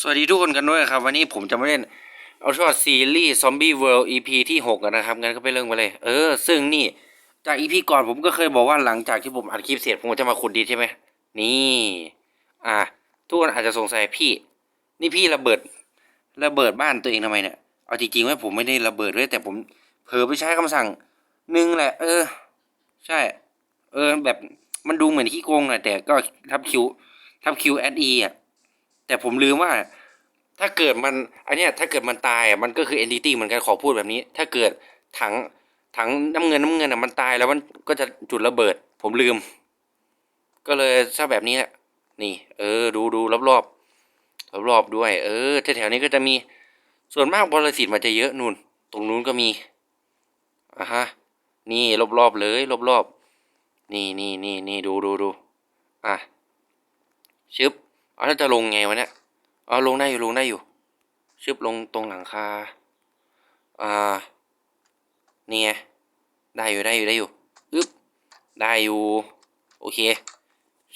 สวัสดีทุกคนกันด้วยครับ วันนี้ผมจะมาเล่นเอาชอตซีรีส์ Zombie World EP ที่6กันนะครับงั้นก็ไปเริ่มกันเลย เออ ซึ่งนี่จาก EP ก่อนผมก็เคยบอกว่าหลังจากที่ผมอัดคลิปเสร็จผมจะมาขุดดินใช่ไหมนี่ อะทุกคนอาจจะสงสัยพี่ นี่พี่ระเบิด ระเบิดบ้านตัวเองทำไมเนี่ยเอาจริงๆว่าผมไม่ได้ระเบิดด้วยแต่ผมเผลอไปใช้คำสั่งหนึ่งแหละ เออ ใช่ เออ แบบมันดูเหมือนขี้โกงหน่อยแต่ก็ทับคิวทับคิวแอดอีอะ แต่ผมลืมว่า ถ้าเกิดมันอันเนี้ยถ้าเกิดมันตายอะมันก็คือ entity เหมือนกันขอพูดแบบนี้ ถ้าเกิดถังถังน้ำเงินน้ำเงินอะมันตายแล้วมันก็จะจุดระเบิด ผมลืม ก็เลยถ้าแบบนี้แหละนี่ เออ ดูดูรอบรอบรอบรอบด้วย เออแถวๆนี้ก็จะมีส่วนมากบริสิตมันจะเยอะนู่น ตรงนู้นก็มีอะฮะ นี่รอบรอบเลยรอบรอบนี่นี่นี่นี่ดูดูดูอะชึบ เอาแล้วจะลงไงวะเนี่ยเอาลงได้อยู่ลงได้อยู่ ชึบลงตรงหลังคา อ่า นี่ไง ได้อยู่ได้อยู่ได้อยู่อึ๊บ ได้อยู่ โอเค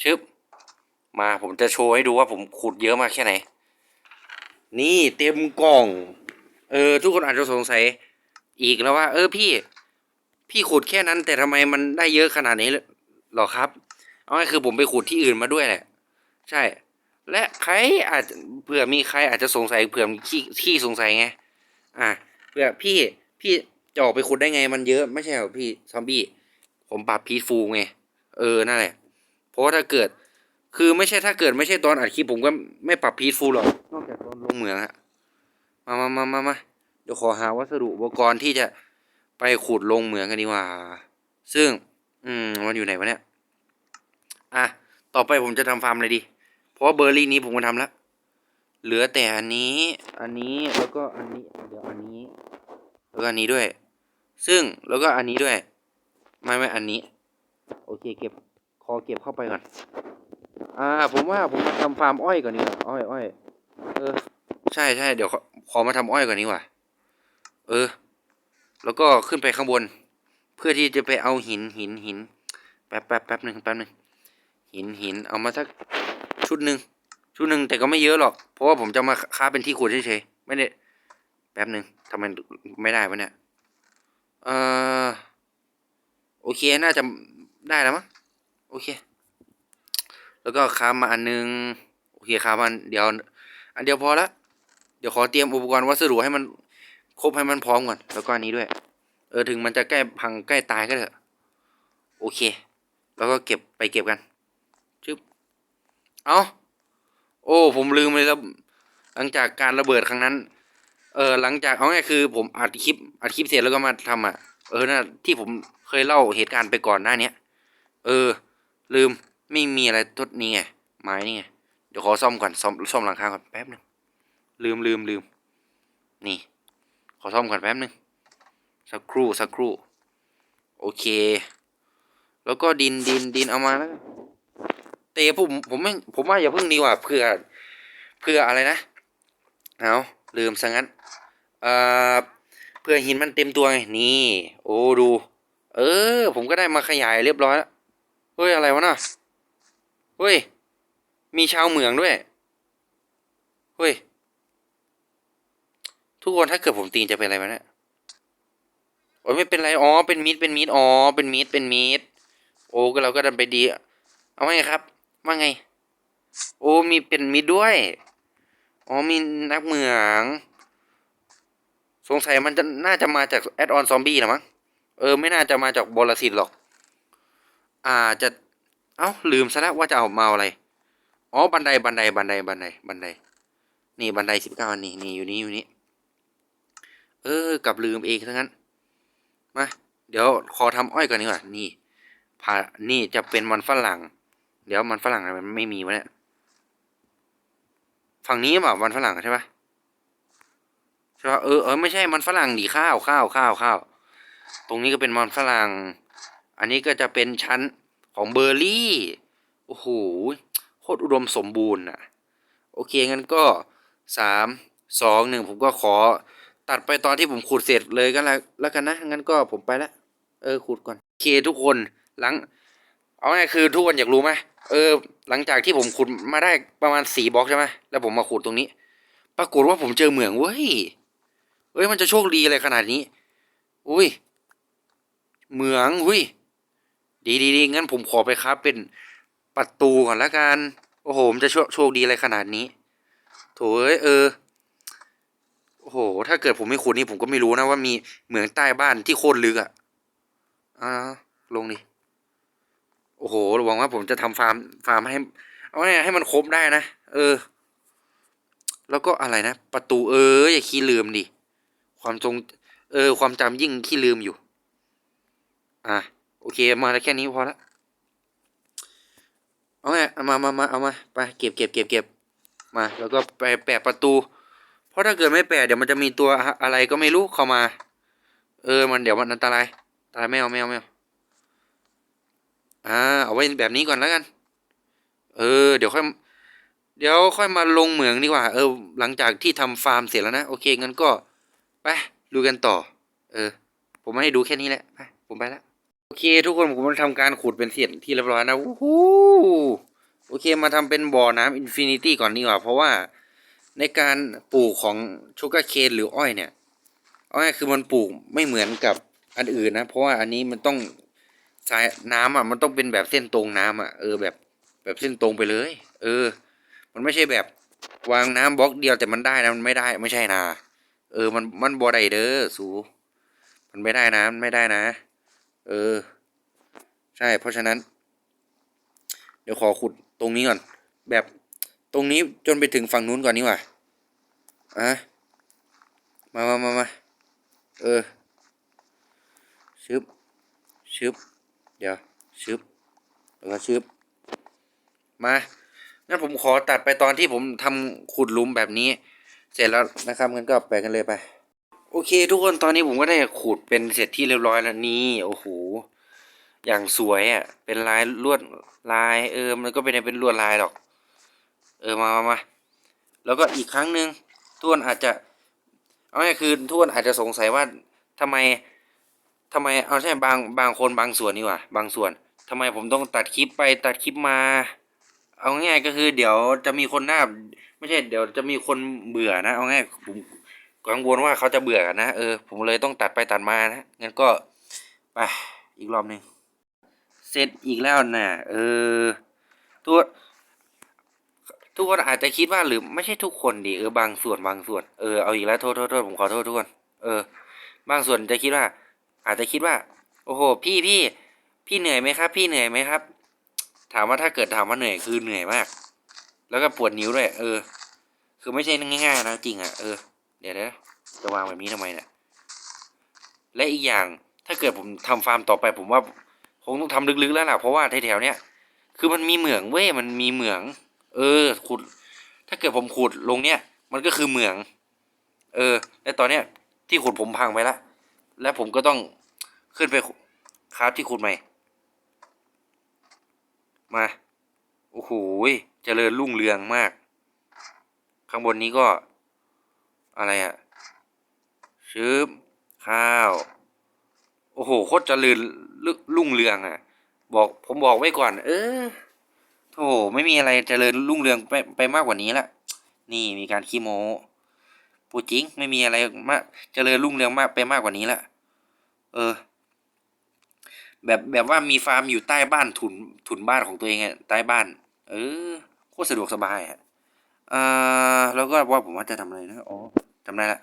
ชึบ มาผมจะโชว์ให้ดูว่าผมขุดเยอะมากแค่ไหน นี่เต็มกล่อง เออ ทุกคนอาจจะสงสัย อีกแล้วว่า เออพี่ พี่ขุดแค่นั้น แต่ทำไมมันได้เยอะขนาดนี้หรอครับ เอาง่ายคือผมไปขุดที่อื่นมาด้วยแหละ ใช่ และใครอาจจะเผื่อมีใครอาจจะสงสัยเผื่อมีขี้ขี้สงสัยไง อะเผื่อพี่พี่จะออกไปขุดได้ไงมันเยอะไม่ใช่เหรอพี่ซอมบี้ผมปรับพีทฟูลไงเออนั่นแหละ เพราะว่าถ้าเกิด คือไม่ใช่ถ้าเกิดไม่ใช่ตอนอัดคลิปผมก็ไม่ปรับพีทฟูลหรอกนอกจากตอนลงเหมืองอะมามามามามาเดี๋ยวขอหาวัสดุอุปกรณ์ที่จะไปขุดลงเหมืองกันดีกว่า ซึ่ง อืมมันอยู่ไหนวะเนี่ย อะ ต่อไปผมจะทำฟาร์มอะไรดี ราะว่าเบอร์รี่นี้ผมก็ทำแล้วเหลือแต่อันนี้ อันนี้แล้วก็อันนี้ เดี๋ยวอันนี้ แล้วก็อันนี้ด้วย ซึ่งแล้วก็อันนี้ด้วย ไม่ไม่อันนี้ โอเคเก็บขอเก็บเข้าไปก่อน อ่า ผมว่าผมมาทำฟาร์มอ้อยก่อนดีกว่าอ้อยอ้อยเออ ใช่ใช่เดี๋ยวขอมาทำอ้อยก่อนดีกว่า เออ แล้วก็ขึ้นไปข้างบน เพื่อที่จะไปเอาหินหินหินแป๊บแป๊บแป๊บหนึ่งแป๊บหนึ่งหินหินเอามาสัก ชุดหนึ่งชุดหนึ่งแต่ก็ไม่เยอะหรอก เพราะว่าผมจะมาค้าเป็นที่ขุดเฉยๆไม่ได้แป๊บหนึ่งทำไมไม่ได้วะเนี่ยเออโอเคน่าจะได้แล้วมั้งโอเค แล้วก็ค้ามาอันนึงโอเคค้ามาอันเดี๋ยว อันเดียวพอละเดี๋ยวขอเตรียมอุปกรณ์วัสดุให้มันครบให้มันพร้อมก่อนแล้วก็อันนี้ด้วย เออถึงมันจะใกล้พังใกล้ตายก็เถอะ โอเค แล้วก็เก็บไปเก็บกัน เอาโอ้ ผมลืมเลยแล้วหลังจากการระเบิดครั้งนั้น เออ หลังจากเอาง่ายคือ ผมอัดคลิป อัดคลิปเสร็จแล้วก็มาทำอะ เออน่ะที่ผมเคยเล่าเหตุการณ์ไปก่อนหน้าเนี้ย เออ ลืม ไม่มีอะไรทดนี่ไง ไม้นี่ไง เดี๋ยวขอซ่อมก่อน ซ่อม ซ่อมหลังคาก่อนแป๊บหนึง ลืมลืมลืม นี่ ขอซ่อมก่อนแป๊บหนึง สักครู่ สักครู่ โอเค แล้วก็ดินดินดินเอามาแล้ว เตะผมผมไม่ผมว่าอย่าเพิ่งดีกว่าเพื่อเพื่ออะไรนะเอาลืมซะงั้นเอ่อเพื่อหินมันเต็มตัวไงนี่ โอ้ดู เออ ผมก็ได้มาขยายเรียบร้อยแล้วเฮ้ยอะไรวะน่ะเฮ้ย มีชาวเหมืองด้วยเฮ้ยทุกคนถ้าเกิดผมตีนจะเป็นอะไรไหมเนี่ยโอ้ยไม่เป็นไร อ๋อ เป็นมิด เป็นมิด อ๋อ เป็นมิด เป็นมิด โอ้ก็เราก็ดันไปดี เอาไงครับ ว่าไง โอ้มีเป็นมิดด้วย อ๋อมีนักเหมือง สงสัยมันจะน่าจะมาจากแอดออนซอมบี้นะมั้ง เออ ไม่น่าจะมาจากบอลสิตหรอก อ่าจะ เอ้า ลืมซะแล้วว่าจะเอามาอาอะไร อ๋อ บันไดบันไดบันไดบันไดบันได นี่บันไดสิบเก้านี่นี่อยู่นี่อยู่นี่ เออกลับลืมเองทั้งนั้น มา เดี๋ยวขอทำอ้อยก่อนดีกว่า นี่ผ่านี่จะเป็นมันฝรั่ง เดี๋ยวมันฝรั่งไมันไม่มีวะเนี่ย ฝั่งนี้แบบมันฝรั่งใช่ปะใช่ปะเออเออไม่ใช่มันฝรั่งดิข้าวข้าวข้าวข้าว ตรงนี้ก็เป็นมันฝรั่ง อันนี้ก็จะเป็นชั้นของเบอร์รี่ โอ้โห โคตรอุดมสมบูรณ์อะ โอเคงั้นก็สามสองหนึ่งผมก็ขอตัดไปตอนที่ผมขุดเสร็จเลยก็แล้วแล้วกันนะ งั้นก็ผมไปละ เออขุดก่อน โอเคทุกคนหลัง เอาไงคือทุกคนอยากรู้ไหมเออ หลังจากที่ผมขุดมาได้ประมาณสี่บล็อกใช่ไหมแล้วผมมาขุดตรงนี้ ปรากฏว่าผมเจอเหมืองเว้ยเฮ้ยมันจะโชคดีอะไรขนาดนี้ อุ้ย เหมืองอุ้ย ดีดีดีงั้นผมขอไปครับเป็นประตูก่อนละกัน โอ้โหมันจะโชคโชคดีอะไรขนาดนี้โถเอ้ยเออ โอ้โห ถ้าเกิดผมไม่ขุดนี่ผมก็ไม่รู้นะว่ามีเหมืองใต้บ้านที่โคตรลึกอะ่ะอ่าลงดิ โอ้โหหวังว่าผมจะทำฟาร์มฟาร์มให้ เอาไงให้มันครบได้นะ เออ แล้วก็อะไรนะ ประตูเอออย่าขี้ลืมดิ ความทรง เออ ความจำยิ่งขี้ลืมอยู่ อะโอเค มาแล้วแค่นี้พอละเอาไงเอามามามาเอามาไปเก็บเก็บเก็บเก็บมา แล้วก็ไปแปะประตู เพราะถ้าเกิดไม่แปะเดี๋ยวมันจะมีตัวอะไรก็ไม่รู้เข้ามา เออ มันเดี๋ยวมันอันตรายอันตรายไม่เอาไม่เอาไม่เอ่าเอาไว้แบบนี้ก่อนแล้วกัน เออ เดี๋ยวค่อยเดี๋ยวค่อยมาลงเหมืองดีกว่า เออ หลังจากที่ทำฟาร์มเสร็จแล้วนะ โอเคงั้นก็ไปดูกันต่อ เออ ผมไม่ให้ดูแค่นี้แหละไปผมไปแล้วโอเค ทุกคนผมทำการขุดเป็นเสร็จที่เรียบร้อยนะวู้ฮูโอเคมาทำเป็นบ่อน้ำอินฟินิตี้ก่อนดีกว่า เพราะว่าในการปลูกของชูการ์เคนหรืออ้อยเนี่ยอาง่ายคือมันปลูกไม่เหมือนกับอันอื่นนะ เพราะว่าอันนี้มันต้อง สายน้ำอะมันต้องเป็นแบบเส้นตรงน้ำอะเออแบบแบบเส้นตรงไปเลย เออ มันไม่ใช่แบบวางน้ำบล็อกเดียวแต่มันได้นะมันไม่ได้ไม่ใช่นะเออ มันมันบ่ได้เด้อสูมันไม่ได้นะมันไม่ได้นะ เออ ใช่ เพราะฉะนั้น เดี๋ยวขอขุดตรงนี้ก่อน แบบตรงนี้จนไปถึงฝั่งนู้นก่อนนี่ว่าอะมามามามาเออชึบชึบ เดี๋ยวชึบแล้วก็ชึบมางั้นผมขอตัดไปตอนที่ผมทำขุดหลุมแบบนี้ เสร็จแล้วนะครับงั้นก็ไปกันเลยไป โอเค ทุกคนตอนนี้ผมก็ได้ขุดเป็นเสร็จที่เรียบร้อยแล้วนี่โอ้โหอย่างสวยอะ เป็นลายลวดลายเออมันก็ไม่ได้เป็นลวดลายหรอก เออมามามาแล้วก็อีกครั้งหนึ่งทุกคนอาจจะเอาง่ายคือทุกคนอาจจะสงสัยว่าทำไม ทำไมเอาใช่บางบางคนบางส่วนนี่ว่าบางส่วนทำไมผมต้องตัดคลิปไปตัดคลิปมา เอาง่ายก็คือ เดี๋ยวจะมีคนหน้า ไม่ใช่ เดี๋ยวจะมีคนเบื่อนะ เอาง่ายผมกังวลว่าเขาจะเบื่อกันนะเออผมเลยต้องตัดไปตัดมานะงั้นก็ไปอีกรอบหนึ่งเสร็จอีกแล้วนะเออทุกทุกคนอาจจะคิดว่าหรือไม่ใช่ทุกคนดิเออบางส่วนบางส่วนเออเอาอีกแล้วโทษโทษโทษผมขอโทษทุกคนเออ บางส่วนจะคิดว่า อาจจะคิดว่า โอ้โห พี่พี่พี่เหนื่อยไหมครับ พี่เหนื่อยไหมครับ ถามว่าถ้าเกิดถามว่าเหนื่อยคือเหนื่อยมาก แล้วก็ปวดนิ้วด้วย เออ คือไม่ใช่ง่ายๆนะจริงอะเออเดี๋ยวนะจะวางแบบนี้ทำไมเนี่ยและอีกอย่างถ้าเกิดผมทำฟาร์มต่อไป ผมว่าคงต้องทำลึกๆแล้วล่ะเพราะว่าแถวๆเนี้ยคือมันมีเหมืองเว้ยมันมีเหมือง เออ ขุด ถ้าเกิดผมขุดลงเนี้ยมันก็คือเหมือง เออ และตอนเนี้ยที่ขุดผมพังไปล้ว และผมก็ต้องขึ้นไปคราฟที่ขุดใหม่ มา โอ้โหเจริญรุ่งเรืองมาก ข้างบนนี้ก็ อะไรอะชื้บข้าว โอ้โหโคตรเจริญรุ่งเรืองอะบอกผมบอกไว้ก่อน เออโธ่ไม่มีอะไรเจริญรุ่งเรืองไปไปมากกว่านี้ละนี่มีการขี้โม้ปูดจริงไม่มีอะไรมากเจริญรุ่งเรืองมากไปมากกว่านี้ละ เออ แบบแบบว่ามีฟาร์มอยู่ใต้บ้านถุนถุนบ้านของตัวเองอะใต้บ้าน เออโคตรสะดวกสบายอะอ่าแล้วก็ว่าผมว่าจะทำอะไรนะอ๋อจำได้ละ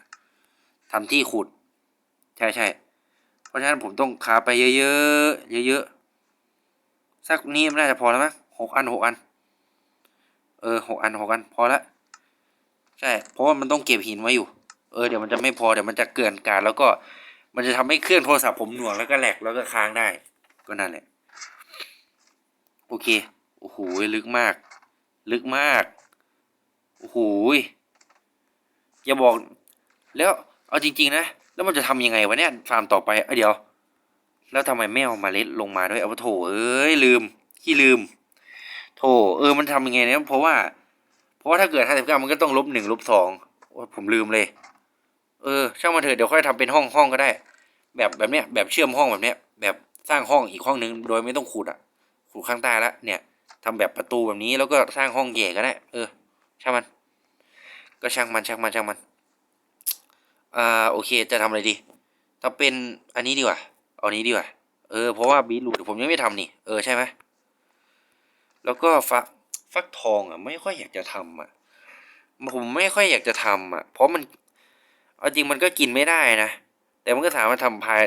ทำที่ขุด ใช่ใช่เพราะฉะนั้นผมต้องคาไปเยอะๆเยอะๆสักนี้น่าจะพอแล้วมั้งหกอันหกอัน เออหกอันหกอัน พอละใช่ เพราะว่ามันต้องเก็บหินไว้อยู่ เออ เดี๋ยวมันจะไม่พอ เดี๋ยวมันจะเกินการ แล้วก็ มันจะทำให้เครื่องโทรศัพท์ผมหน่วงแล้วก็แหลกแล้วก็ค้างได้ ก็นั่นแหละ โอเค โอ้โหลึกมาก ลึกมาก โอ้โหอย่าบอก แล้วเอาจริง ๆ นะ แล้วมันจะทำยังไงวะเนี่ยฟาร์มต่อไปเอ้เดี๋ยว แล้วทำไมไม่เอาเมาเล็ดลงมาด้วยเอาโถเอ้ยลืมขี้ลืม โถเออมันทำยังไงเนี่ยเพราะว่า เพราะว่าถ้าเกิดห้าสิบเก้ามันก็ต้องลบหนึ่งลบสองโอ้ผมลืมเลย เออช่างมาเถอะเดี๋ยวค่อยทำเป็นห้องห้องก็ได้ แบบแบบเนี้ยแบบเชื่อมห้องแบบเนี้ย แบบสร้างห้องอีกห้องนึงโดยไม่ต้องขุดอะขุดข้างใต้ละเนี่ยทำแบบประตูแบบนี้แล้วก็สร้างห้องแย่ก็ได้ เออ ช่างมัน ก็ช่างมันช่างมันช่างมันอ่าโอเคจะทำอะไรดี ถ้าเป็นอันนี้ดีกว่าเอานี้ดีกว่าเออเพราะว่าบีทรูทผมยังไม่ทำนี่เออใช่ไหมแล้วก็ฟักฟักทองอะ ไม่ค่อยอยากจะทำอะผมไม่ค่อยอยากจะทำอะ เพราะมัน เอาจริงมันก็กินไม่ได้นะ แต่มันก็สามารถทำพาย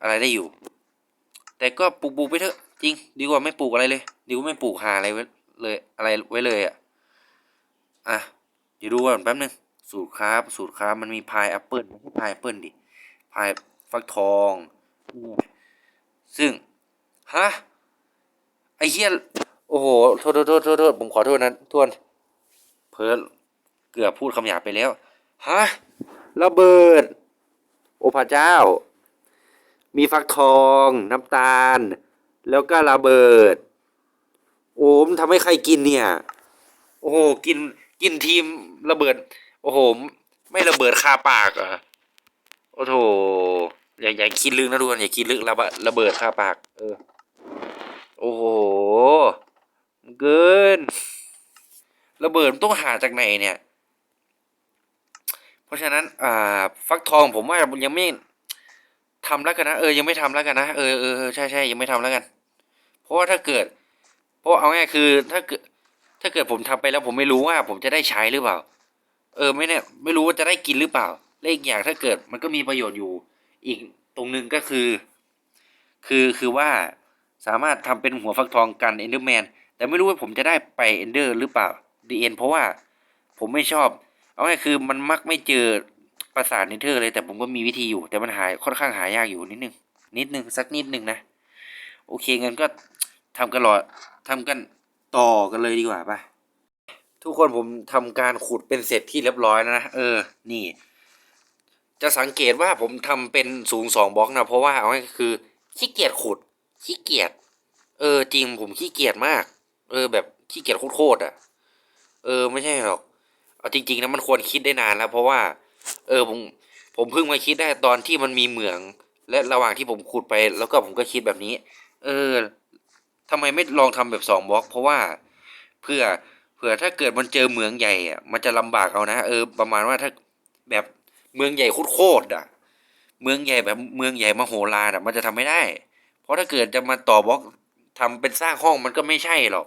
อะไรได้อยู่ แต่ก็ปลูกปลูกไปเถอะ จริง ดีกว่าไม่ปลูกอะไรเลย ดีกว่าไม่ปลูกหาอะไรไว้เลยอะไรไว้เลยอะ อะ เดี๋ยวดูก่อนแป๊บนึง สูตรครับ สูตรครับ มันมีพายแอปเปิลไม่ใช่พายแอปเปิลดิ พายฟักทองเนี่ยซึ่ง ฮะ ไอ้เหี้ย โอ้โห โทษโทษโทษโทษโทษผมขอโทษนะทวน เพิร์ลเกือบพูดคำหยาบไปแล้ว ฮะ ระเบิด โอพระเจ้า มีฟักทอง น้ำตาล แล้วก็ระเบิด โอ้มนทำให้ใครกินเนี่ย โอ้โหกินกินทีมระเบิด โอ้โห ไม่ระเบิดคาปากอะโอ้โถอย่าอย่าคิดลึกนะทุกคนอย่าคิดลึกระเบิดระเบิดคาปาก เออ โอ้โหเกิน ระเบิดมันต้องหาจากไหนเนี่ย เพราะฉะนั้นอ่าฟักทองผมว่ายังไม่ทำแล้วกันนะเออยังไม่ทำแล้วกันนะเออเออใช่ใช่ยังไม่ทำแล้วกัน เพราะว่าถ้าเกิด เพราะเอาง่ายคือถ้าเกิดถ้าเกิดผมทำไปแล้วผมไม่รู้ว่า ผมจะได้ใช้หรือเปล่า เออไม่แน่ไม่รู้ว่าจะได้กินหรือเปล่าและอีกอย่างถ้าเกิดมันก็มีประโยชน์อยู่ อีกตรงหนึงก็คือ คือคือว่าสามารถทำเป็นหัวฟักทองกันเอนเดอร์แมนแต่ไม่รู้ว่าผมจะได้ไปเอนเดอร์หรือเปล่าดีเอ็นเพราะว่าผมไม่ชอบ เอาง่ายคือมันมักไม่เจอประสาทเนเธอร์เลยแต่ผมก็มีวิธีอยู่ แต่มันหายค่อนข้างหายากอยู่นิดนึงนิดนึงสักนิดนึงนะ โอเคงั้นก็ทำกันรอทำกันต่อกันเลยดีกว่าป่ะทุกคนผมทำการขุดเป็นเสร็จที่เรียบร้อยแล้วนะเออ นี่ จะสังเกตว่าผมทำเป็นสูงสองบล็อกนะเพราะว่าเอาง่ายคือขี้เกียจขุดขี้เกียจเออจริงผมขี้เกียจมาก เออ แบบขี้เกียจโคตรๆอะ เออ ไม่ใช่หรอก จริงๆนะมันควรคิดได้นานแล้ว เพราะว่า เออผมผมเพิ่งมาคิดได้ตอนที่มันมีเหมือง และระหว่างที่ผมขุดไป แล้วก็ผมก็คิดแบบนี้ เออทำไมไม่ลองทำแบบสองบล็อก เพราะว่าเพื่อเผื่อถ้าเกิดมันเจอเหมืองใหญ่อะมันจะลำบากเอานะเออ ประมาณว่าถ้าแบบเมืองใหญ่โคตรอะ เมืองใหญ่แบบเมืองใหญ่มโหฬารอะ มันจะทำไม่ได้ เพราะถ้าเกิดจะมาต่อบล็อกทำเป็นสร้างห้องมันก็ไม่ใช่หรอก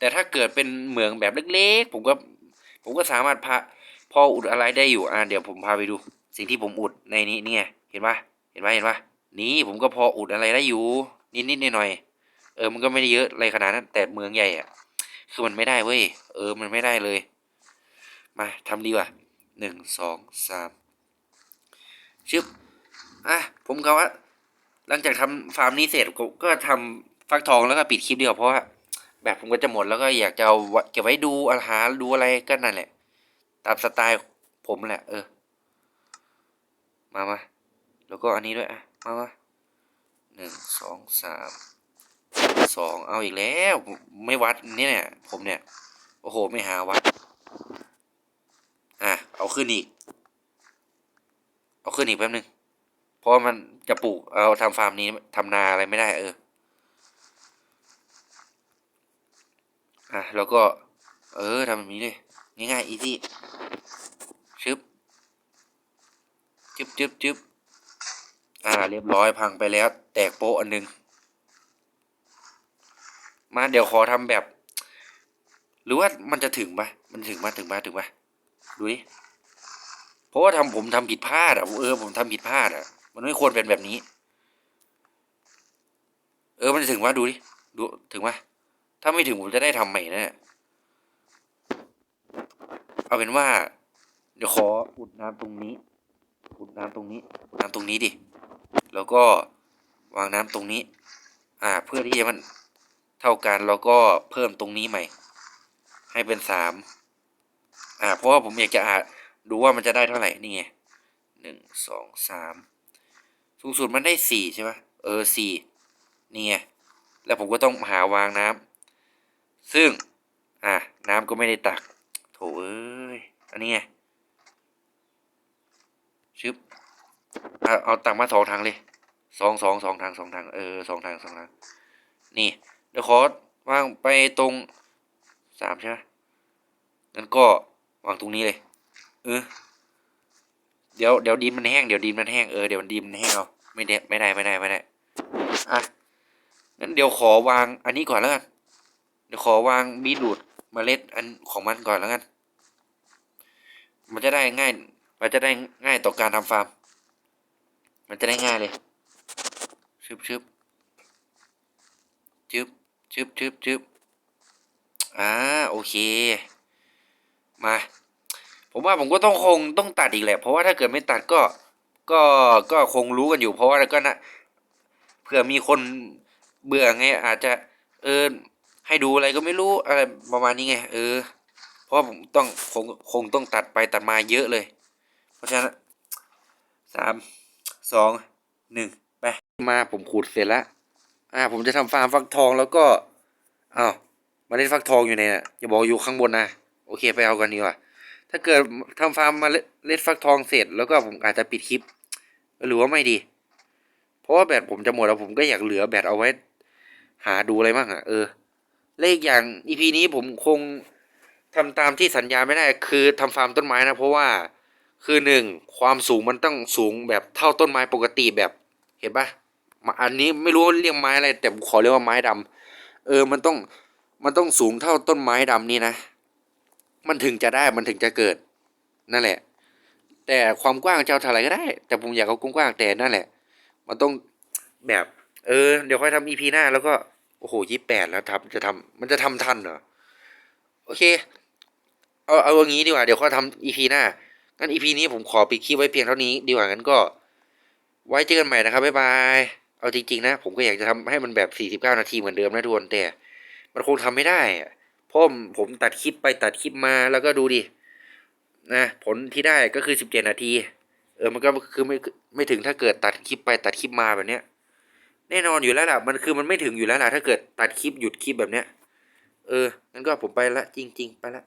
แต่ถ้าเกิดเป็นเหมืองแบบเล็กๆ ผมก็ผมก็สามารถพาพออุดอะไรได้อยู่อ่าเดี๋ยวผมพาไปดู สิ่งที่ผมอุดในนี้เนี่ยเห็นปะเห็นปะเห็นปะนี่ผมก็พออุดอะไรได้อยู่ นิดๆหน่อยๆเออมันก็ไม่ได้เยอะอะไรขนาดนั้นแต่เมืองใหญ่อะคือมันไม่ได้เว้ยเออมันไม่ได้เลย มาทำดีกว่าหนึ่งสองสามชึบอะผมก็ว่า หลังจากทำฟาร์มนี้เสร็จก็ก็ทำฟักทองแล้วก็ปิดคลิปดีกว่าเพราะว่า แบบผมก็จะหมดแล้วก็อยากจะเอาเก็บไว้ดูอาหารดูอะไรก็นั่นแหละ ตามสไตล์ผมแหละ เออ มามาแล้วก็อันนี้ด้วยอะ มามาหนึ่งสองสามสองเอาอีกแล้ว ไม่วัดเนี่ย ผมเนี่ย โอ้โห ไม่หาวัด อะ เอาขึ้นอีก เอาขึ้นอีกแป๊บนึง เพราะมันจะปลูก เอาทำฟาร์มนี้ทำนาอะไรไม่ได้เออ อะแล้วก็ เออทำแบบนี้เลยง่ายๆอีซี่ชึบจึ๊บจึ๊บจึ๊บอ่า เรียบร้อยพังไปแล้ว แตกโป๊ะอันหนึง มาเดี๋ยวขอทำแบบ หรือว่ามันจะถึงปะมันถึงปะถึงปะถึงปะดูดิเพราะว่าทำผมทำผิดพลาดอะเออผมทำผิดพลาดอะ มันไม่ควรเป็นแบบนี้ เออมันถึงว่าดูดิดูถึงว่า ถ้าไม่ถึงผมจะได้ทำใหม่นะ เอาเป็นว่า เดี๋ยวขออุดน้ำตรงนี้ อุดน้ำตรงนี้อุดน้ำตรงนี้ดิ แล้วก็วางน้ำตรงนี้ อ่า เพื่อที่จะมันเท่ากันแล้วก็เพิ่มตรงนี้ใหม่ ให้เป็นสามอ่า เพราะว่าผมอยากจะอ่าดูว่ามันจะได้เท่าไหร่นี่ไงหนึ่งสองสามสูงสุดมันได้สี่ใช่ไหมเออสี่นี่ไงแล้วผมก็ต้องหาวางน้ำ ซึ่ง อะ น้ำก็ไม่ได้ตัก โถเอ้ย อันนี้ไง ชึบ เอาตักมาสองทางเลย สองสองสองทางสองทาง เออสองทางสองทาง นี่ เดี๋ยวขอวางไปตรงสามใช่ไหมงั้นก็วางตรงนี้เลย เออ เดี๋ยวเดี๋ยวดินมันแห้ง เดี๋ยวดินมันแห้ง เออ เดี๋ยวดินมันแห้งเอา ไม่ได้ไม่ได้ไม่ได้ไม่ได้ อะงั้นเดี๋ยวขอวางอันนี้ก่อนแล้วกัน เดี๋ยวขอวางบีทรูทเมล็ดอันของมันก่อนแล้วกัน มันจะได้ง่าย มันจะได้ง่ายต่อการทำฟาร์ม มันจะได้ง่ายเลย ชึบชึบชึบชึบชึบชึบอ่าโอเค มา ผมว่าผมก็ต้องคงต้องตัดอีกแหละ เพราะว่าถ้าเกิดไม่ตัดก็ ก็ก็คงรู้กันอยู่ เพราะว่าก็นะเผื่อมีคนเบื่อไงอาจจะเออ ให้ดูอะไรก็ไม่รู้อะไรประมาณนี้ไงเออ เพราะผมต้องคงคงต้องตัดไปตัดมาเยอะเลย เพราะฉะนั้นสามสองหนึ่งไปมาผมขูดเสร็จแล้วอ่า ผมจะทำฟาร์มฟักทองแล้วก็อ้าวเมาเล่นฟักทองอยู่ไหนน่ะอย่าบอกอยู่ข้างบนนะโอเคไปเอากันดีกว่าถ้าเกิดทำฟาร์มมาเล่นฟักทองเสร็จ แล้วก็ผมอาจจะปิดคลิป หรือว่าไม่ดี เพราะว่าแบตผมจะหมดแล้วผมก็อยากเหลือแบตเอาไว้ หาดูอะไรบ้างอะเออ เลขอย่างอีพีนี้ผมคงทำตามที่สัญญาไม่ได้ คือทำฟาร์มต้นไม้นะ เพราะว่าคือหนึ่งความสูงมันต้องสูงแบบเท่าต้นไม้ปกติแบบเห็นปะอันนี้ไม่รู้เรียกไม้อะไร แต่ผมขอเรียกว่าไม้ดำเออมันต้องมันต้องสูงเท่าต้นไม้ดำนี่นะ มันถึงจะได้มันถึงจะเกิดนั่นแหละ แต่ความกว้างจะเอาเท่าไหร่ก็ได้ แต่ผมอยากเอากว้างแต่นั่นแหละ มันต้องแบบ เออ เดี๋ยวค่อยทำอีพีหน้าแล้วก็ โอ้โหยี่แปดแล้วทำจะทำมันจะทำทันเหรอ โอเค เอาเอาอย่างนี้ดีกว่า เดี๋ยวค่อยทำอีพีหน้า งั้นอีพีนี้ผมขอปิดคลิปไว้เพียงเท่านี้ ดีกว่างั้นก็ ไว้เจอกันใหม่นะครับ บ๊ายบาย เอาจริง ๆ นะ ผมก็อยากจะทำให้มันแบบสี่สิบเก้านาทีเหมือนเดิมนะทุกคนแต่ มันคงทำไม่ได้เพราะผมตัดคลิปไปตัดคลิปมาแล้วก็ดูดิ นะ ผลที่ได้ก็คือสิบเจ็ดนาที เออ มันก็คือไม่ไม่ถึงถ้าเกิดตัดคลิปไปตัดคลิปมาแบบเนี้ย แน่นอนอยู่แล้วล่ะ มันคือมันไม่ถึงอยู่แล้วล่ะ ถ้าเกิดตัดคลิปหยุดคลิปแบบเนี้ย เอองั้นก็ผมไปละจริง ๆ ไปละ